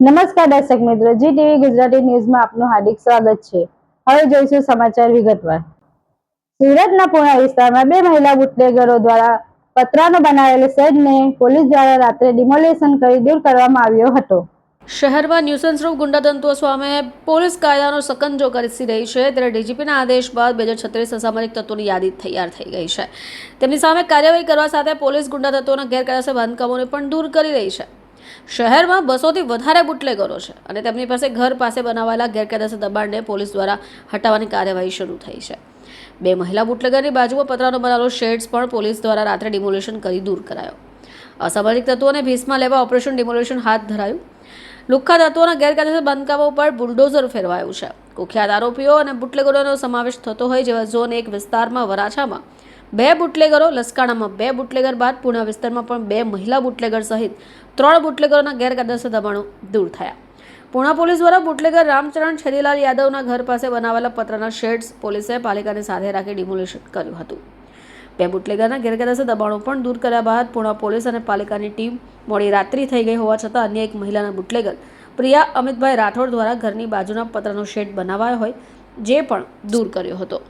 નમસ્કાર દર્શક મિત્રો, જી ટીવી ગુજરાતી ન્યૂઝમાં આપનું હાર્દિક સ્વાગત છે. હવે જોઈશું સમાચાર વિગતવાર. સુરતના પુણા વિસ્તારમાં બે મહિલા બુટલેગરો દ્વારા પતરાનો બનાવેલ શેડને પોલીસ દ્વારા રાત્રે ડિમોલેશન કરી દૂર કરવામાં આવ્યો હતો. શહેરમાં ન્યુસન્સ રૂપ ગુંડાતંતુઓ સામે પોલીસ કાયદાનો સકંજો કરી રહી છે. ત્યારે ડીજીપીના આદેશ બાદ બે હજાર છત્રીસ અસામાજિક તત્વોની યાદી તૈયાર થઈ ગઈ છે. તેમની સામે કાર્યવાહી કરવા સાથે પોલીસ ગુંડાતત્વોના ગેરકાયદેસર બાંધકામોને પણ દૂર કરી રહી છે. શહેરમાં બસોથી વધારે બુટલેગરો છે અને તેમની પાસે ઘર પાસે બનાવાયેલા ગેરકાયદેસર દબાણને પોલીસ દ્વારા હટાવવાની કાર્યવાહી શરૂ થઈ છે. બે મહિલા બુટલેગરની બાજુમાં પતરાનો બનાવેલો શેડ્સ પણ પોલીસ દ્વારા રાત્રે ડિમોલેશન કરી દૂર કરાયો. અસામાજિક તત્વોને ભીસમાં લેવા ઓપરેશન ડિમોલેશન હાથ ધરાયું. લુખ્ખા તત્વોના ગેરકાયદેસર બાંધકામો પર બુલડોઝર ફેરવાયું છે. કુખ્યાત આરોપીઓ અને બુટલેગરોનો સમાવેશ થતો હોય જેવા ઝોન એક વિસ્તારમાં વરાછામાં બે બુટલેગરો, લસકાણામાં બે બુટલેગર બાદ પૂણા વિસ્તારમાં પણ બે મહિલા બુટલેગર સહિત ત્રણ બુટલેગરોના ગેરકાયદેસર દબાણો દૂર થયા. પુણા પોલીસ દ્વારા બુટલેગર રામચરણ છેદીલાલ યાદવના ઘર પાસે બનાવેલા પત્રના શેડ્સ પોલીસે પાલિકાને સાથે રાખી ડિમોલિશન કર્યું હતું. બે બુટલેગરના ગેરકાયદેસર દબાણો પણ દૂર કર્યા બાદ પુણા પોલીસ અને પાલિકાની ટીમ મોડી રાત્રિ થઈ ગઈ હોવા છતાં અન્ય એક મહિલાના બુટલેગર, પ્રિયા અમિતભાઈ રાઠોડ દ્વારા ઘરની બાજુના પતરાનો શેડ બનાવાયો હોય, જે પણ દૂર કર્યો હતો.